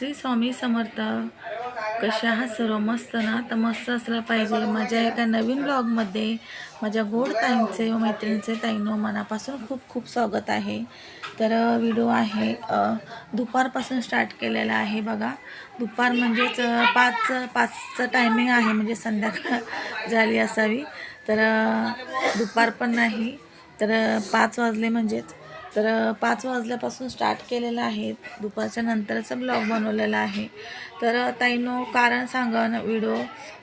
श्री स्वामी समर्थ. कशा आहात सर्व? मस्त ना? तर मस्त असलं पाहिजे. माझ्या एका नवीन ब्लॉगमध्ये? माझ्या गोड ताईंचे व मैत्रिणीचे ताईनो मनापासून खूप खूप स्वागत आहे. तर व्हिडिओ आहे दुपारपासून स्टार्ट केलेला आहे बघा. दुपार म्हणजेच पाच पाचचं टायमिंग आहे म्हणजे संध्याकाळ झाली असावी. तर दुपार पण नाही. तर पाच वाजले म्हणजेच. तर पाच वाजल्यापासून स्टार्ट केलेलं आहे. दुपारच्या नंतरचा ब्लॉग बनवलेला आहे. तर ताईनो कारण सांगा ना व्हिडिओ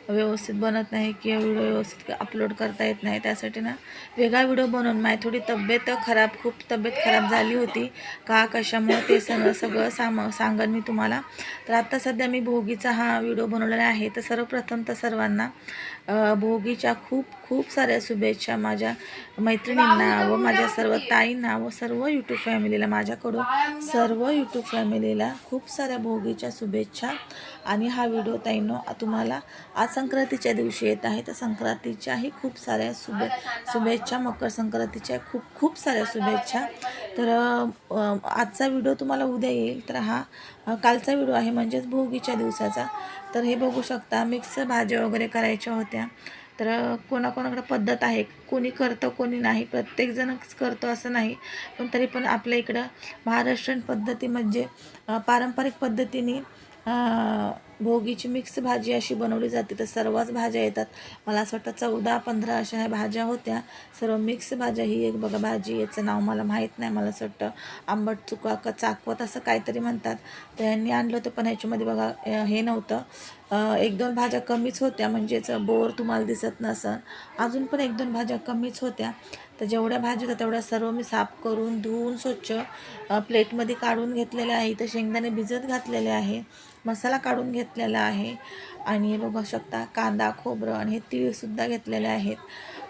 व्यवस्थित बनत नाही किंवा व्हिडिओ व्यवस्थित अपलोड करता येत नाही त्यासाठी ना वेगळा व्हिडिओ बनवून माझी थोडी तब्येत खराब खूप तब्येत खराब झाली होती. का कशामुळे ते सगळं सगळं साम सांगन मी तुम्हाला. तर आत्ता सध्या मी भोगीचा हा व्हिडिओ बनवलेला आहे. तर सर्वप्रथम तर सर्वांना भोगीच्या खूप खूप साऱ्या शुभेच्छा माझ्या मैत्रिणींना व माझ्या सर्व ताईंना व सर्व यूट्यूब फॅमिलीला माझ्याकडून सर्व यूट्यूब फॅमिलीला खूप साऱ्या भोगीच्या शुभेच्छा. आणि हा व्हिडिओ ताईंनो तुम्हाला आज संक्रांतीच्या दिवशी येत आहे. तर संक्रांतीच्याही खूप साऱ्या शुभे शुभेच्छा मकर संक्रांतीच्या खूप खूप साऱ्या शुभेच्छा. तर आजचा व्हिडिओ तुम्हाला उद्या येईल. तर हा कालचा व्हिडिओ आहे म्हणजेच भोगीच्या दिवसाचा. तर हे बघू शकता मिक्स भाज्या वगैरे करायच्या होत्या. तर कोणाकोणाकडे पद्धत आहे कोणी करतं कोणी नाही. प्रत्येकजणच करतो असं नाही. पण तरी पण आपल्या इकडं महाराष्ट्रीयन पद्धती म्हणजे पारंपरिक पद्धतीने भोगीची मिक्स भाजी अशी बनवली जाते. तर सर्वच भाज्या येतात. मला असं वाटतं चौदा पंधरा अशा ह्या भाज्या होत्या. सर्व मिक्स भाज्या ही एक बघा भाजी याचं नाव मला माहीत नाही. मला असं वाटतं आंबट चुका का चाकवत असं काहीतरी म्हणतात. तर यांनी आणलं होतं पण ह्याच्यामध्ये बघा हे नव्हतं. एक दोन भाज्या कमीच होत्या. म्हणजेच बोर तुम्हाला दिसत नसन. अजून पण एक दोन भाज्या कमीच होत्या. तर जेवढ्या भाज्या होत्या तेवढ्या सर्व मी साफ करून धुवून स्वच्छ प्लेटमध्ये काढून घेतलेल्या आहे. तर शेंगदाणे भिजत घातलेले आहे. मसाला काढून घेतलेला आहे. आणि हे बघू शकता कांदा खोबरं आणि हे तीळसुद्धा घेतलेले आहेत.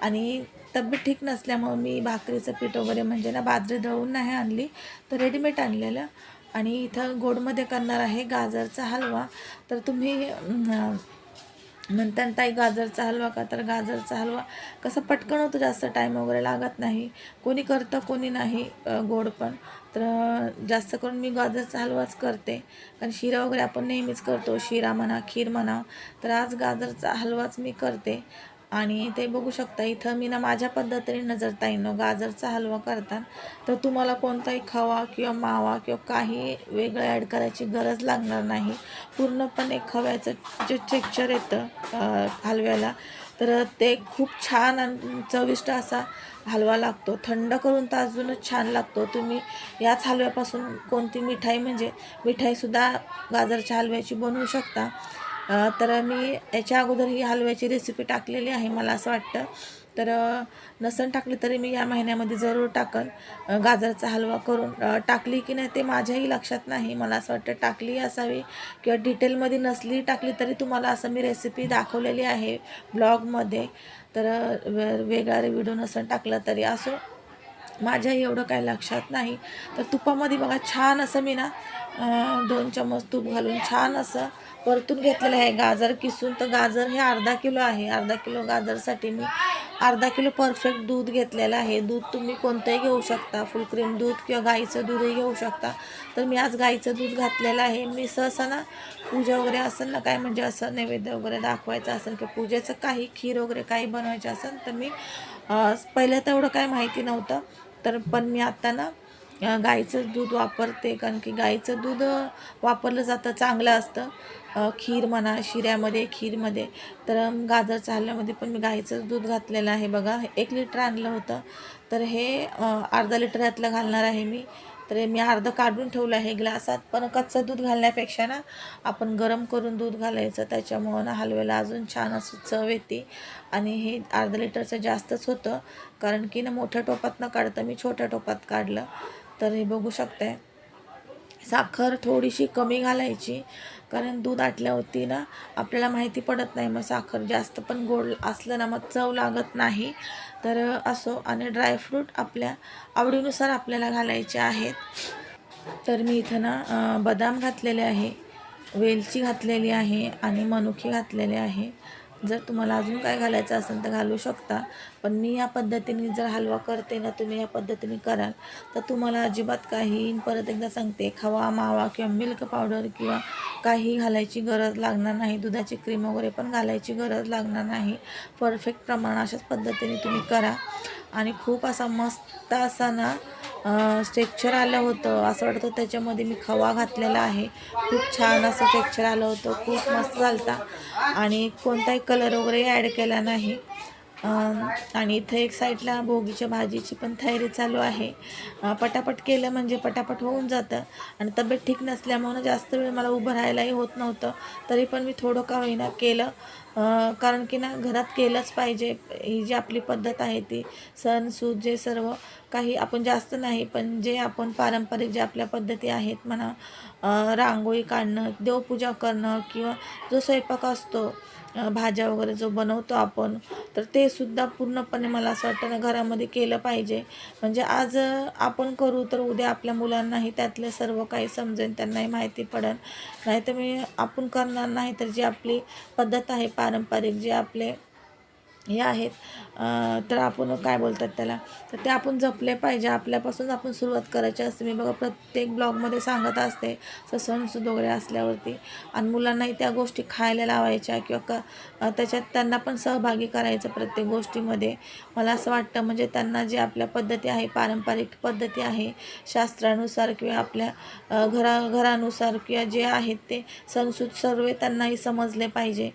आणि तब्येत ठीक नसल्यामुळं मी भाकरीचं पीठ वगैरे म्हणजे ना बाजरी दळून नाही आणली तर रेडीमेड आणलेलं. आणि इथं गोडमध्ये करणार आहे गाजरचा हलवा. तर तुम्ही अं, म्हणतात ताई गाजरचा हलवा का? तर गाजरचा हलवा कसं पटकन होतो जास्त टाईम वगैरे लागत नाही. कोणी करतं कोणी नाही गोड पण. तर जास्त करून मी गाजरचा हलवाच करते. कारण शिरा वगैरे आपण नेहमीच करतो. शिरा म्हणा खीर म्हणा. तर आज गाजरचा हलवाच मी करते. आणि ते बघू शकता इथं मी ना माझ्या पद्धतीने नजर ताईनं गाजरचा हलवा करतात. तर तुम्हाला कोणताही खवा किंवा मावा किंवा काही वेगळं ॲड करायची गरज लागणार नाही. पूर्णपणे खव्याचं जे टेक्चर येतं हलव्याला. तर ते खूप छान आणि चविष्ट असा हलवा लागतो थंड करून तर अजूनच छान लागतो. तुम्ही याच हलव्यापासून कोणती मिठाई म्हणजे मिठाईसुद्धा गाजरच्या हलव्याची बनवू शकता. तर मी याच्या अगोदर ही हलव्याची रेसिपी टाकलेली आहे मला असं वाटतं. तर नसन टाकली तरी मी या महिन्यामध्ये जरूर टाकन गाजरचा हलवा करून टाकली की नाही ते माझ्याही लक्षात नाही. मला असं वाटतं टाकली असावी किंवा डिटेलमध्ये नसली टाकली तरी तुम्हाला असं मी रेसिपी दाखवलेली आहे ब्लॉगमध्ये तर वे- वेगळा व्हिडिओ नसन टाकला तरी असो. माझ्याही एवढं काही लक्षात नाही. तर तुपामध्ये बघा छान असं मी ना दोन चमच तूप घालून छान असं परतून घेतलेलं आहे. गाजर किसून तर गाजर हे अर्धा किलो आहे. अर्धा किलो गाजरसाठी मी अर्धा किलो परफेक्ट दूध घेतलेलं आहे. दूध तुम्ही कोणतंही घेऊ शकता. फुल क्रीम दूध किंवा गाईचं दूधही घेऊ शकता. तर मी आज गाईचं दूध घातलेलं आहे. मी सहसा ना पूजा वगैरे असेल ना काय म्हणजे असं नैवेद्य वगैरे दाखवायचं असेल किंवा पूजेचं काही खीर वगैरे काही बनवायचं असेल तर मी पहिलं तेवढं काही माहिती नव्हतं. तर पण मी आता ना गाईचं दूध वापरते कारण की गाईचं दूध वापरलं जातं चांगलं असतं. खीर म्हणा शिऱ्यामध्ये खीरमध्ये. तर गाजर गाजरच्या पण मी गाईचं दूध घातलेलं आहे बघा. एक लिटर आणलं होतं. तर हे अर्धा लिटर यातलं घालणार आहे मी. तर मी अर्धं काढून ठेवलं आहे. ग्लासात पण कच्चं दूध घालण्यापेक्षा ना आपण गरम करून दूध घालायचं. त्याच्यामुळं ना हलव्याला अजून छान असं चव येते. आणि हे अर्धा लिटरचं जास्तच होतं. कारण की ना मोठ्या टोपात न काढता. मी छोट्या टोपात काढलं. तर हे बघू शकताय. साखर थोडीशी कमी घालायची कारण दूध आटल्यावरती ना आपल्याला माहिती पडत नाही मग साखर जास्त पण गोड असलं ना मग चव लागत नाही. तर असो आणि ड्रायफ्रूट आपल्या आवडीनुसार आपल्याला घालायचे आहेत. तर मी इथं ना बदाम घातलेले आहे वेलची घातलेली आहे आणि मनुखी घातलेले आहे. जर तुम्हाला अजून काय घालायचं असेल तर घालू शकता. पण मी या पद्धतीने जर हलवा करते ना तुम्ही या पद्धतीने कराल तर तुम्हाला अजिबात काही परत एकदा सांगते खवा मावा किंवा मिल्क पावडर किंवा काही घालायची गरज लागणार नाही. दुधाची क्रीम वगैरे पण घालायची गरज लागणार नाही. परफेक्ट प्रमाण अशाच पद्धतीने तुम्ही करा. आणि खूप असा मस्त असा ना टेक्चर आलं होतं. असं वाटतं त्याच्यामध्ये मी खवा घातलेला आहे. खूप छान असं टेक्चर आलं होतं. खूप मस्त झालता. आणि कोणताही कलर वगैरे ॲड केला नाही. आणि इथं एक साईडला भोगीच्या भाजीची पण तयारी चालू आहे. पटापट केलं म्हणजे पटापट होऊन जातं. आणि तब्येत ठीक नसल्यामुळं जास्त वेळ मला उभं राहायलाही होत नव्हतं. तरी पण मी थोडं का होईना केलं. कारण की ना घरात केलंच पाहिजे. ही जी आपली पद्धत आहे ती सण सूत जे सर्व काही आपण जास्त नाही पण जे आपण पारंपरिक जे आपल्या पद्धती आहेत म्हणा रांगोळी काढणं देवपूजा करणं किंवा जो स्वयंपाक असतो भाज्या वगैरे जो बनवतो आपण तर ते सुद्धा पूर्णपणे मला असं वाटतं ना घरामध्ये केलं पाहिजे. म्हणजे आज आपण करू तर उद्या आपल्या मुलांनाही त्यातलं सर्व काही समजेल त्यांनाही माहिती पडेल नाही तर मी आपण करणार नाही तर जी आपली पद्धत आहे पारंपरिक जे आपले हे आहेत. तर आपण काय बोलतात त्याला? तर ते आपण जपले पाहिजे. आपल्यापासून आपण सुरुवात करायची असते. मी बघा प्रत्येक ब्लॉगमध्ये सांगत असते असं सणसूद वगैरे असल्यावरती. आणि मुलांनाही त्या गोष्टी खायला लावायच्या किंवा क त्याच्यात त्यांना पण सहभागी करायचं प्रत्येक गोष्टीमध्ये. मला असं वाटतं म्हणजे त्यांना जे आपल्या पद्धती आहे पारंपरिक पद्धती आहे शास्त्रानुसार किंवा आपल्या घरा घरानुसार किंवा जे आहेत ते सणसूद सर्व त्यांनाही समजले पाहिजे.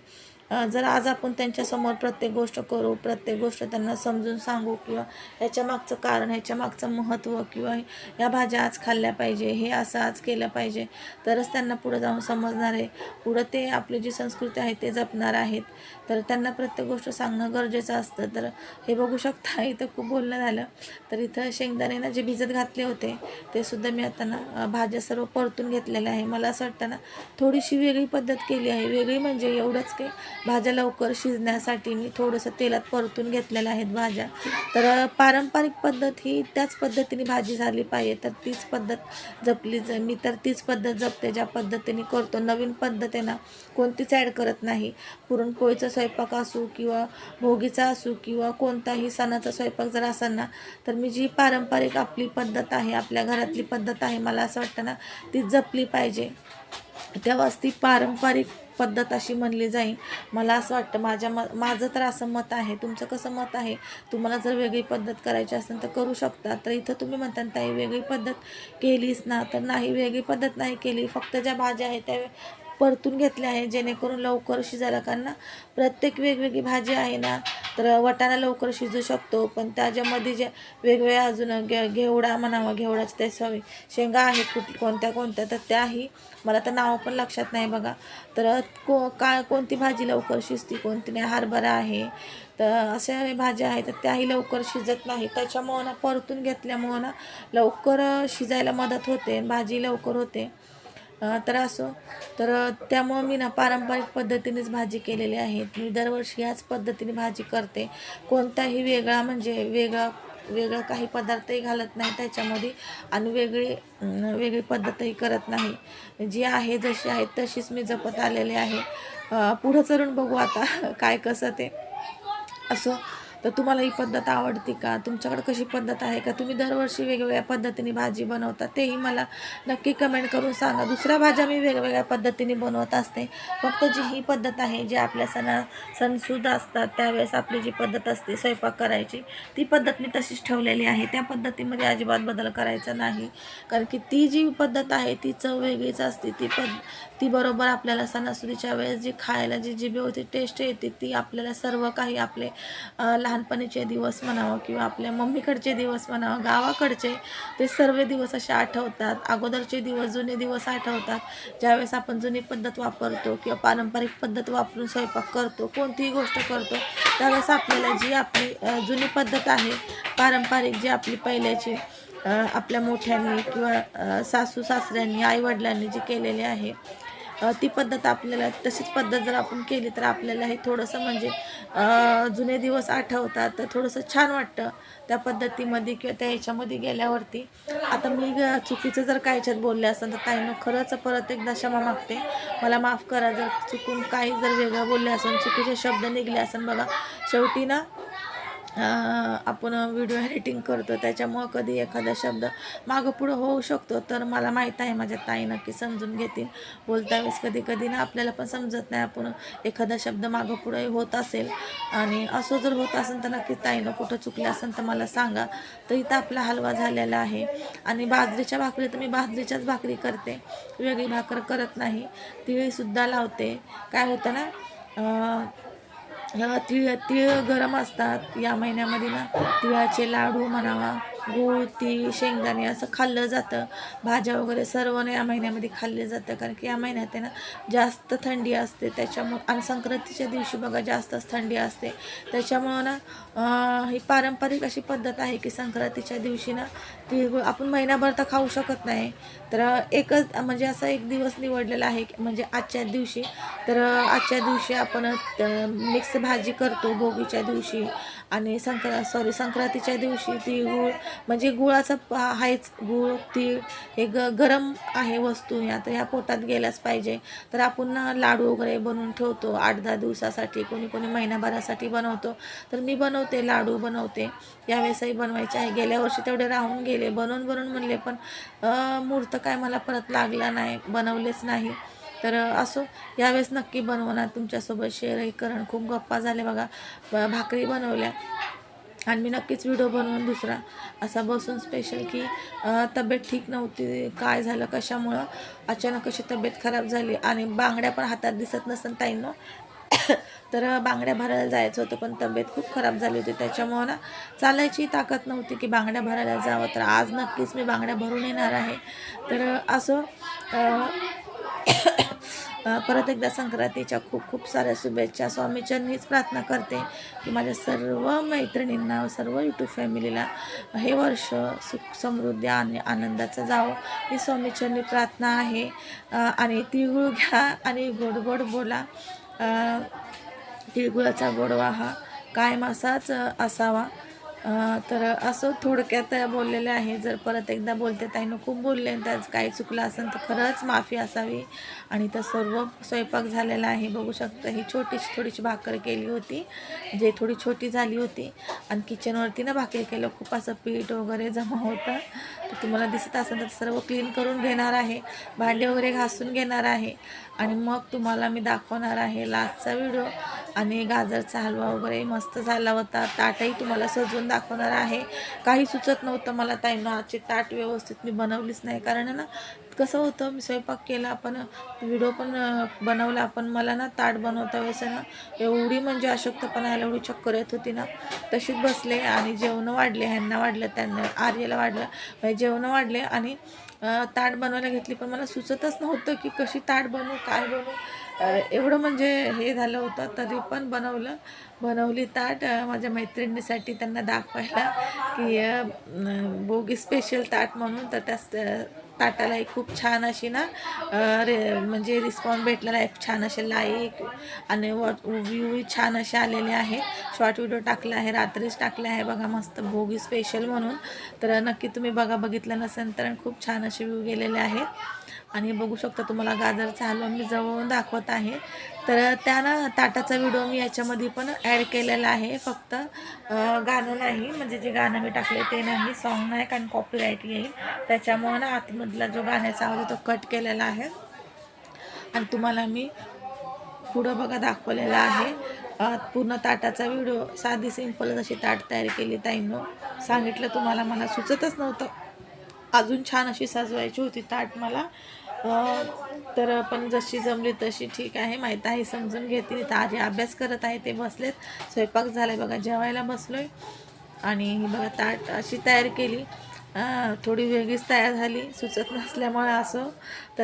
जर आज आपण त्यांच्यासमोर प्रत्येक गोष्ट करू प्रत्येक गोष्ट त्यांना समजून सांगू किंवा ह्याच्या मागचं कारण ह्याच्या मागचं महत्त्व किंवा या भाज्या आज खाल्ल्या पाहिजे हे असं आज केलं पाहिजे तरच त्यांना पुढं जाऊन समजणार आहे. पुढं ते आपली जी संस्कृती आहे ते जपणार आहेत. तर त्यांना प्रत्येक गोष्ट सांगणं गरजेचं असतं. तर हे बघू शकता इथं खूप बोलणं झालं. तर इथं शेंगदाणे ना जे भिजत घातले होते ते सुद्धा मी आता ना भाज्या सर्व परतून घेतलेल्या आहे. मला असं वाटतं ना थोडीशी वेगळी पद्धत केली आहे. वेगळी म्हणजे एवढंच की भाज्या लवकर शिजण्यासाठी मी थोडंसं तेलात परतून घेतलेल्या आहेत भाज्या. तर पारंपरिक पद्धत ही त्याच पद्धतीने भाजी झाली पाहिजे. तर तीच पद्धत जपली ज मी तर तीच पद्धत जपते. ज्या पद्धतीने करतो नवीन पद्धत आहे ना कोणतीच ॲड करत नाही. पुरणपोळीचा स्वयंपाक असू किंवा भोगीचा असू किंवा कोणताही सणाचा स्वयंपाक जर असेल ना तर मी जी पारंपरिक आपली पद्धत आहे आपल्या घरातली पद्धत आहे मला असं वाटतं ना ती जपली पाहिजे. तेव्हाच ती पारंपरिक पद्धत अशी म्हणली जाईल. मला असं वाटतं माझ्या म माझं तर असं मत आहे. तुमचं कसं मत आहे? तुम्हाला जर वेगळी पद्धत करायची असेल तर करू शकता. तर इथं तुम्ही म्हणता ताई वेगळी पद्धत केलीस ना? तर नाही वेगळी पद्धत नाही केली. फक्त ज्या भाज्या आहेत त्या परतून घेतले आहे जेणेकरून लवकर शिजायला कारण प्रत्येक वेगवेगळी भाजी आहे ना तर वटाणा लवकर शिजू शकतो पण त्याच्यामध्ये जे वेगवेगळ्या अजून घे घेवडा म्हणावा घेवडाचे ते सवे शेंगा आहेत कुठ कोणत्या कोणत्या तर त्याही मला तर नावं पण लक्षात नाही बघा. तर को काय कोणती भाजी लवकर शिजती कोणती नाही हरभरा आहे तर अशा भाज्या आहेत तर त्याही लवकर शिजत नाही. त्याच्यामुळं ना परतून घेतल्यामुळं ना लवकर शिजायला मदत होते भाजी लवकर होते. तर असो. तर त्यामुळं मी ना पारंपरिक पद्धतीनेच भाजी केलेली आहे. मी दरवर्षी याच पद्धतीने भाजी करते. कोणताही वेगळा म्हणजे वेगळा वेगळा काही पदार्थही घालत नाही त्याच्यामध्ये आणि वेगळी वेगळी पद्धतही करत नाही. जी आहे जशी आहे तशीच मी जपत आलेली आहे. पुढं चरून बघू आता काय कसं ते. असं. तर तुम्हाला ही पद्धत आवडते का? तुमच्याकडे कशी पद्धत आहे का? तुम्ही दरवर्षी वेगवेगळ्या पद्धतीने भाजी बनवता तेही मला नक्की कमेंट करून सांगा. दुसऱ्या भाज्या मी वेगवेगळ्या पद्धतीने बनवत असते. फक्त जी ही पद्धत आहे जी आपल्या सणा सणसूद असतात त्यावेळेस आपली जी पद्धत असते स्वयंपाक करायची ती पद्धत मी तशीच ठेवलेली आहे. त्या पद्धतीमध्ये अजिबात बदल करायचा नाही. कारण की ती जी पद्धत आहे ती चव वेगळीच असते. ती पद ती बरोबर आपल्याला सणासुदीच्या वेळेस जी खायला जी जिभेवरती टेस्ट येते ती आपल्याला सर्व काही आपले लहानपणीचे दिवस म्हणावं किंवा आपल्या मम्मीकडचे दिवस म्हणावं गावाकडचे ते सर्व दिवस असे आठवतात. अगोदरचे दिवस जुने दिवस आठवतात. ज्यावेळेस आपण जुनी पद्धत वापरतो किंवा पारंपरिक पद्धत वापरून स्वयंपाक करतो कोणतीही गोष्ट करतो त्यावेळेस आपल्याला जी आपली जुनी पद्धत आहे पारंपरिक जी आपली पहिल्याची आपल्या मोठ्यांनी किंवा सासू सासऱ्यांनी आईवडिलांनी जी केलेली आहे ती पद्धत आपल्याला तशीच पद्धत जर आपण केली तर आपल्याला हे थोडंसं म्हणजे जुने दिवस आठवतात तर थोडंसं छान वाटतं त्या पद्धतीमध्ये किंवा त्या ह्याच्यामध्ये गेल्यावरती. आता मी ग- चुकीचं जर काय ह्याच्यात बोलले असेल तर ताईनं खरंच परत एकदा क्षमा मागते. मला माफ करा जर चुकून काही जर वेगळं बोलले असेल चुकीचे शब्द निघले असेल बघा. शेवटी ना आपण व्हिडिओ एडिटिंग करतो त्याच्यामुळं कधी एखादा शब्द मागं पुढं होऊ शकतो. तर मला माहीत आहे माझ्या ताई नक्की समजून घेतील. बोलता वेळेस कधी कधी ना आपल्याला पण समजत नाही आपण एखादा शब्द मागं होत असेल. आणि असं जर होत असेल तर नक्की ताईनं कुठं चुकलं असेल तर मला सांगा. तर इथं आपला हलवा झालेला आहे. आणि बाजरीच्या भाकरी तर मी बाजरीच्याच भाकरी करते. वेगळी भाकर करत नाही. तिळीसुद्धा लावते. काय होतं ना तिळ तिळ गरम असतात. या महिन्यामध्ये ना तिळाचे लाडू म्हणावा. गूळ तीळ शेंगदाणे असं खाल्लं जातं. भाज्या वगैरे सर्व ना या महिन्यामध्ये खाल्ले जातं. कारण की या महिन्यात आहे ना जास्त थंडी असते. त्याच्यामुळं आणि संक्रांतीच्या दिवशी बघा जास्तच थंडी असते. त्याच्यामुळं ना ही पारंपरिक अशी पद्धत आहे की संक्रांतीच्या दिवशी ना तिळगुळ आपण महिनाभर तर खाऊ शकत नाही. तर एकच म्हणजे असा एक दिवस निवडलेला आहे की म्हणजे आजच्या दिवशी. तर आजच्या दिवशी आपण मिक्स भाजी करतो भोगीच्या दिवशी. आणि संक्रा सॉरी संक्रांतीच्या दिवशी तिळगुळ म्हणजे गुळाचा आहेच गुळ तीळ हे ग गरम आहे वस्तू ह्या तर ह्या पोटात गेल्याच पाहिजे. तर आपण लाडू वगैरे बनवून ठेवतो. आठ दहा दिवसासाठी कोणी कोणी महिनाभरासाठी बनवतो. तर मी बनवते लाडू बनवते. यावेळेसही बनवायचे आहे. गेल्या वर्षी तेवढे राहून गेले. बनवून बनवून म्हणले पण मूर्त काय मला परत लागला नाही बनवलेच नाही. तर असो यावेळेस नक्की बनवणार तुमच्यासोबत शेअरही करण खूप गप्पा झाल्या बघा. ब- भाकरी बनवल्या. आणि मी नक्कीच व्हिडिओ बनवून दुसरा असा बसून स्पेशल की तब्येत ठीक नव्हती. काय झालं? कशामुळं? अचानक अशी तब्येत खराब झाली. आणि बांगड्या पण हातात दिसत नसन ताईंनो. तर बांगड्या भरायला जायचं होतं पण तब्येत खूप खराब झाली होती. त्याच्यामुळं ना चालायची ताकद नव्हती की बांगड्या भरायला जावं. तर आज नक्कीच मी बांगड्या भरून येणार आहे. तर असं परत एकदा संक्रांतीच्या खूप खूप साऱ्या शुभेच्छा. स्वामीचरणीच प्रार्थना करते की माझ्या सर्व मैत्रिणींना सर्व यूट्यूब फॅमिलीला हे वर्ष सुख समृद्धी आणि आनंदाचं जावं. ही स्वामीचरणी प्रार्थना आहे. आणि तिळगुळ घ्या आणि गोड गोड बोला. तिळगुळाचा गोडवा हा कायम असाच असावा. तर असं थोडक्यात बोललेले आहे. जर परत एकदा बोलते ताईनं खूप बोलले आणि काही चुकलं असेल तर खरंच माफी असावी. आणि तर सर्व स्वयंपाक झालेला आहे. बघू शकता ही छोटीशी थोडीशी भाकर केली होती जे थोडी छोटी झाली होती. आणि किचनवरती ना भाकरी केलं खूप असं पीठ वगैरे जमा होतं. तर तुम्हाला दिसत असेल तर सर्व क्लीन करून घेणार आहे. भांडे वगैरे घासून घेणार आहे. आणि मग तुम्हाला मी दाखवणार आहे लास्टचा व्हिडिओ आणि गाजरचा हलवा वगैरे मस्त झाला होता. ताटही तुम्हाला सजवून दाखवणार आहे. काही सुचत नव्हतं मला ताईनं आजची ताट व्यवस्थित मी बनवलीच नाही. कारण ना कसं होतं मी स्वयंपाक केला आपण व्हिडिओ पण बनवला पण मला ना ताट बनवता वेळेस ना एवढी म्हणजे अशक्तपणा आला एवढी चक्कर येत होती ना. तशीच बसले आणि जेवणं वाढले ह्यांना वाढलं त्यांना आर्यला वाढलं. म्हणजे जेवणं वाढले आणि ताट बनवायला घेतली पण मला सुचतच नव्हतं की कशी ताट बनवू काय बनवू. एवढं म्हणजे हे झालं होतं तरी पण बनवलं. बनवली ताट माझ्या मैत्रिणीसाठी त्यांना दाखवायला की बोगी स्पेशल ताट म्हणून. तर त्या ताटालाही खूप छान अशी ना रे म्हणजे रिस्पॉन्स भेटलेला आहे. छान असे लाईक आणि व्ह्यू छान असे आलेले आहेत. शॉर्ट व्हिडिओ टाकला आहे रात्रीच टाकला आहे. बघा मस्त भोगी स्पेशल म्हणून. तर नक्की तुम्ही बघा बघितलं नसेल तर खूप छान असे व्ह्यू गेलेले आहेत. आणि बघू शकता तुम्हाला गाजरचा हलवा मी जवळून दाखवत आहे. तर त्या ना ताटाचा व्हिडिओ मी याच्यामध्ये पण ॲड केलेला आहे. फक्त गाणं नाही म्हणजे जे गाणं मी टाकले ते नाही सॉन्ग नाही कारण कॉपीराईट येईल. त्याच्यामुळं ना आतमधला जो गाण्याचा आवाज आहे तो कट केलेला आहे. आणि तुम्हाला मी पुढं बघा दाखवलेला आहे. पूर्ण ताटाचा व्हिडिओ साधी सिंपल अशी ताट तयार केली ताईनं. सांगितलं तुम्हाला मला सुचतच नव्हतं. अजून छान अशी सजवायची होती ताट मला. तर पण जशी जमली तशी ठीक आहे. माहीत आहे समजून घेतील तर आधी अभ्यास करत आहे ते बसलेत. स्वयंपाक झालाय बघा जेवायला बसलोय. आणि बघा ताट अशी तयार केली. थोडी वेगळीच तयार झाली. सुचत नसल्यामुळे असं. तर